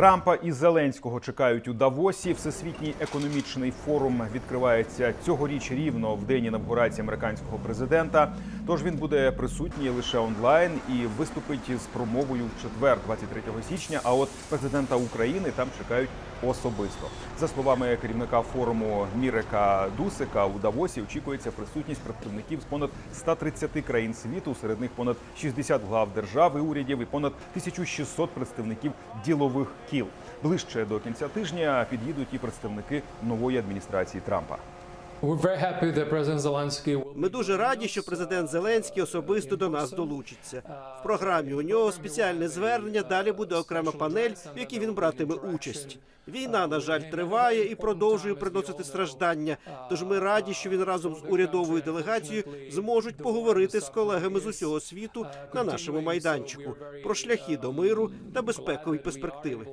Трампа і Зеленського чекають у Давосі. Всесвітній економічний форум відкривається цьогоріч рівно в день інавгурації американського президента. Тож він буде присутній лише онлайн і виступить з промовою в четвер, 23 січня. А от президента України там чекають особисто. За словами керівника форуму Мірека Дусика, у Давосі очікується присутність представників з понад 130 країн світу. Серед них понад 60 глав держав і урядів і понад 1600 представників ділових кіл. Ближче до кінця тижня під'їдуть і представники нової адміністрації Трампа. Ми дуже раді, що президент Зеленський особисто до нас долучиться. В програмі у нього спеціальне звернення. Далі буде окрема панель, в якій він братиме участь. Війна, на жаль, триває і продовжує приносити страждання. Тож ми раді, що він разом з урядовою делегацією зможуть поговорити з колегами з усього світу на нашому майданчику про шляхи до миру та безпекові перспективи.